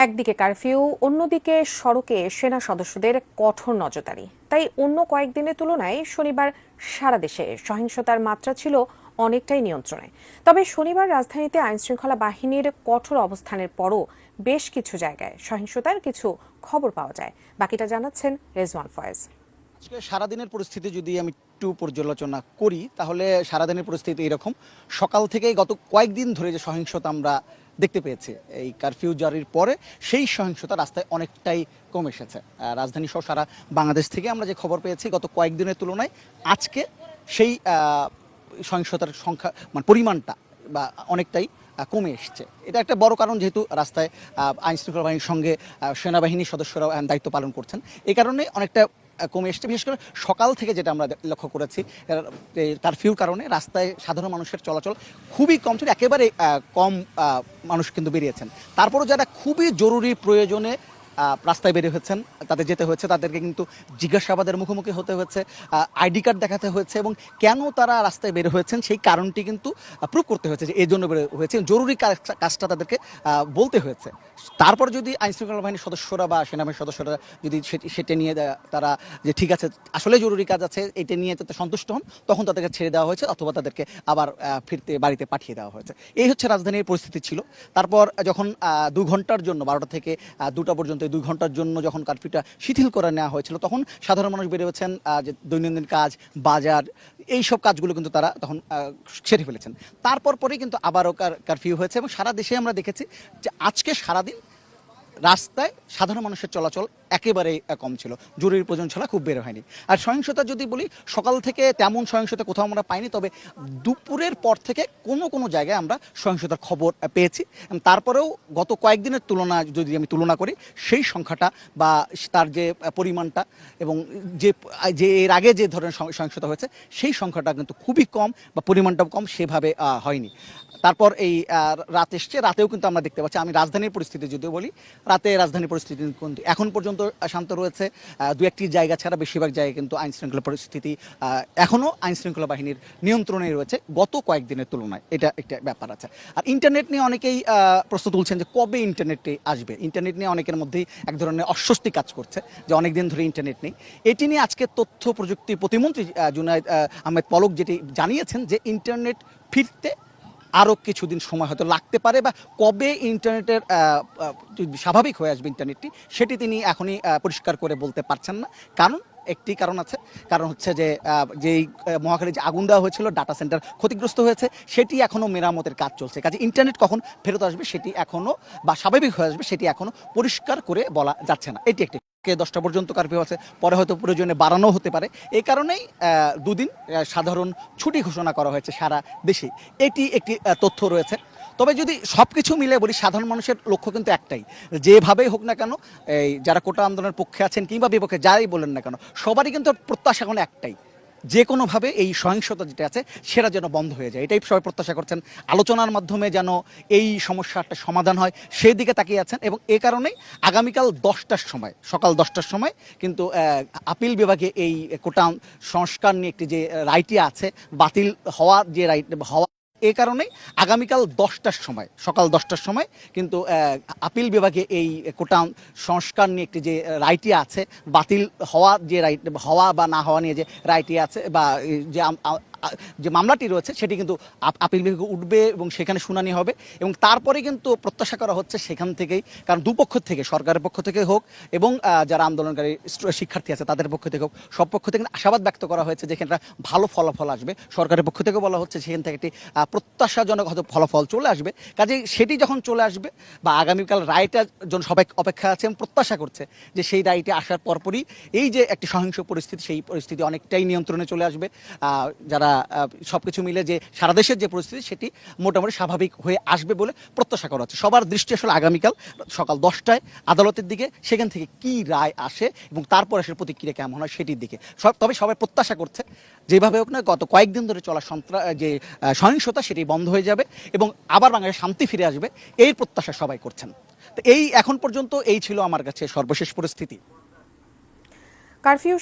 একদিকে কারফিউ, অন্যদিকে সড়কে সেনা সদস্যদের কঠোর নজরদারি। তাই অন্য কয়েকদিনের তুলনায় শনিবার সারা দেশে সহিংসতার মাত্রা ছিল অনেকটাই নিয়ন্ত্রণে। তবে শনিবার রাজধানীতে আইনশৃঙ্খলা বাহিনীর কঠোর অবস্থানের পরও বেশ কিছু জায়গায় সহিংসতার কিছু খবর পাওয়া যায়। বাকিটা জানাচ্ছেন রেজওয়ান ফয়েজ। আজকে সারাদিনের পরিস্থিতি যদি আমি একটু পর্যালোচনা করি, তাহলে সারাদিনের পরিস্থিতি এরকম। সকাল থেকেই গত কয়েকদিন ধরে যে সহিংসতা আমরা দেখতে পেয়েছি। এই কারফিউ জারির পরে সেই সহিংসতা রাস্তায় অনেকটাই কমে এসেছে। রাজধানী সহ সারা বাংলাদেশ থেকে আমরা যে খবর পেয়েছি, গত কয়েকদিনের তুলনায় আজকে সেই সহিংসতার সংখ্যা মানে পরিমাণটা বা অনেকটাই কমে এসছে। এটা একটা বড় কারণ যেহেতু রাস্তায় আইন শৃঙ্খলা বাহিনীর সঙ্গে সেনাবাহিনীর সদস্যরাও দায়িত্ব পালন করছেন। এই কারণে অনেকটা কমে এসছে। বিশেষ করে সকাল থেকে যেটা আমরা লক্ষ্য করেছি কারফিউর কারণে রাস্তায় সাধারণ মানুষের চলাচল খুবই কম ছিল। একেবারে কম মানুষ কিন্তু বেরিয়েছেন। তারপরও যারা খুবই জরুরি প্রয়োজনে রাস্তায় বেরিয়ে হয়েছেন, তাদের যেতে হয়েছে, তাদেরকে কিন্তু জিজ্ঞাসাবাদের মুখোমুখি হতে হয়েছে আইডি কার্ড দেখাতে হয়েছে এবং কেন তারা রাস্তায় বের হয়েছেন সেই কারণটি কিন্তু প্রুভ করতে হয়েছে যে এই জন্য বের হয়েছে জরুরি কাজ- কাজটা তাদেরকে বলতে হয়েছে। তারপর যদি আইন শৃঙ্খলা বাহিনীর সদস্যরা বা সেনাবাহিনীর সদস্যরা যদি সেটি- নিয়ে তারা যে ঠিক আছে, আসলে জরুরি কাজ আছে, এটা নিয়ে যাতে সন্তুষ্ট হন, তখন তাদেরকে ছেড়ে দেওয়া হয়েছে অথবা তাদেরকে আবার ফিরতে বাড়িতে পাঠিয়ে দেওয়া হয়েছে। এই হচ্ছে রাজধানীর পরিস্থিতি ছিল। তারপর যখন দু ঘণ্টার জন্য, বারোটা থেকে দুটা পর্যন্ত দুই ঘণ্টার জন্য যখন কারফিউটা শিথিল করে নেওয়া হয়েছিল, তখন সাধারণ মানুষ বেরিয়েছেন যে দৈনন্দিন কাজ, বাজার, এই সব কাজগুলো কিন্তু তারা তখন সেরে ফেলেছেন। তারপর পরেই কিন্তু আবারও কারফিউ হয়েছে এবং সারা দেশে আমরা দেখেছি যে আজকে সারাদিন রাস্তায় সাধারণ মানুষের চলাচল একেবারেই কম ছিল। জরুরি প্রয়োজন ছাড়া খুব বের হয়নি। আর সহিংসতা যদি বলি, সকাল থেকে তেমন সহিংসতা কোথাও আমরা পাইনি, তবে দুপুরের পর থেকে কোনো কোনো জায়গায় আমরা সহিংসতার খবর পেয়েছি। তারপরেও গত কয়েকদিনের তুলনা যদি আমি তুলনা করি, সেই সংখ্যাটা বা তার যে পরিমাণটা এবং যে যে এর আগে যে ধরনের সহিংসতা হয়েছে, সেই সংখ্যাটা কিন্তু খুবই কম বা পরিমাণটাও কম সেভাবে হয়নি। তারপর এই রাত এসছে, রাতেও কিন্তু আমরা দেখতে পাচ্ছি, আমি রাজধানীর পরিস্থিতি যদিও বলি, রাতে রাজধানীর পরিস্থিতি কিন্তু এখন পর্যন্ত শান্ত শান্ত রয়েছে। দু একটি জায়গা ছাড়া বেশিরভাগ জায়গায় কিন্তু আইন শৃঙ্খলা পরিস্থিতি আহ, এখনও আইন শৃঙ্খলা বাহিনীর নিয়ন্ত্রণে রয়েছে গত কয়েকদিনের তুলনায়। এটা একটা ব্যাপার আছে। আর ইন্টারনেট নিয়ে অনেকেই প্রশ্ন তুলছেন যে কবে ইন্টারনেটে আসবে? ইন্টারনেট নিয়ে অনেকের মধ্যেই এক ধরনের অস্বস্তি কাজ করছে যে অনেকদিন ধরে ইন্টারনেট নেই। এটি নিয়ে আজকে তথ্য প্রযুক্তি প্রতিমন্ত্রী জুনায়দ আহমেদ পলক যেটি জানিয়েছেন যে ইন্টারনেট ফিরতে আরও কিছুদিন সময় হয়তো লাগতে পারে বা কবে ইন্টারনেটের স্বাভাবিক হয়ে আসবে ইন্টারনেটটি, সেটি তিনি এখনই পরিষ্কার করে বলতে পারছেন না। কারণ একটি কারণ আছে। কারণ হচ্ছে যে যেই মহাখালী যে আগুন দেওয়া হয়েছিল ডাটা সেন্টার ক্ষতিগ্রস্ত হয়েছে, সেটি এখনও মেরামতের কাজ চলছে। কাজে ইন্টারনেট কখন ফেরত আসবে, সেটি এখনও বা স্বাভাবিক হয়ে আসবে, সেটি এখনও পরিষ্কার করে বলা যাচ্ছে না। এটি একটি দশটা পর্যন্ত কারফিউ আছে, পরে হয়তো প্রয়োজনে বাড়ানো হতে পারে। এই কারণেই দুদিন সাধারণ ছুটি ঘোষণা করা হয়েছে সারা দেশে। এটি একটি তথ্য রয়েছে। তবে যদি সব কিছু মিলে বলি, সাধারণ মানুষের লক্ষ্য কিন্তু একটাই। যেভাবেই হোক না কেন, এই যারা কোটা আন্দোলনের পক্ষে আছেন কিংবা বিপক্ষে যাই বলেন না কেন, সবারই কিন্তু প্রত্যাশা এখন একটাই। যে কোনোভাবে এই সহিংসতা যেটা আছে, সেটা যেন বন্ধ হয়ে যায়। এটাই সবাই প্রত্যাশা করছেন। আলোচনার মাধ্যমে যেন এই সমস্যাটা সমাধান হয় সেই দিকে তাকিয়ে আছেন এবং এ কারণেই আগামীকাল দশটার সময়, সকাল দশটার সময় কিন্তু আপিল বিভাগে এই কোটা সংস্কার নিয়ে একটি যে রায়টি আছে, বাতিল হওয়ার যে রাইট হওয়া এ কারণেই আগামীকাল দশটার সময়, সকাল দশটার সময় কিন্তু আপিল বিভাগে এই কোটা সংস্কার নিয়ে একটি যে রায়টি আছে, বাতিল হওয়া যে রাইট হওয়া বা না হওয়া নিয়ে যে রায়টি আছে বা যে যে মামলাটি রয়েছে সেটি কিন্তু আপ- আপিল বিভাগে উঠবে এবং সেখানে শুনানি হবে এবং তারপরে কিন্তু প্রত্যাশা করা হচ্ছে সেখান থেকেই, কারণ দুপক্ষ থেকে, সরকারের পক্ষ থেকে হোক এবং যারা আন্দোলনকারী শিক্ষার্থী আছে তাদের পক্ষ থেকে হোক, সব পক্ষ থেকে আশাবাদ ব্যক্ত করা হয়েছে যে একটা ভালো ফলাফল আসবে। সরকারের পক্ষ থেকে বলা হচ্ছে সেখান থেকে একটি প্রত্যাশাজনক হয়তো ফলাফল চলে আসবে। কাজে সেটি যখন চলে আসবে বা আগামীকাল রায়টার জন্য সবাই অপেক্ষা আছে এবং প্রত্যাশা করছে যে সেই রায়টি আসার পরপরই এই যে একটি সহিংস পরিস্থিতি, সেই পরিস্থিতি অনেকটাই নিয়ন্ত্রণে চলে আসবে। যারা সব কিছু মিলে যে সারা দেশের যে পরিস্থিতি, সেটি মোটামুটি স্বাভাবিক হয়ে আসবে বলে প্রত্যাশা করা হচ্ছে। সবার দৃষ্টি আসলে আগামীকাল সকাল দশটায় আদালতের দিকে, সেখান থেকে কি রায় আসে এবং তারপর আসলে প্রতিক্রিয়া কেমন হয় সেটির দিকে। সব, তবে সবাই প্রত্যাশা করছে, যেভাবে হোক না, গত কয়েকদিন ধরে চলা সন্ত্রাস যে সহিংসতা, সেটি বন্ধ হয়ে যাবে এবং আবার বাংলাদেশে শান্তি ফিরে আসবে, এই প্রত্যাশা সবাই করছেন। তো এই এখন পর্যন্ত এই ছিল আমার কাছে সর্বশেষ পরিস্থিতি। কারফিউ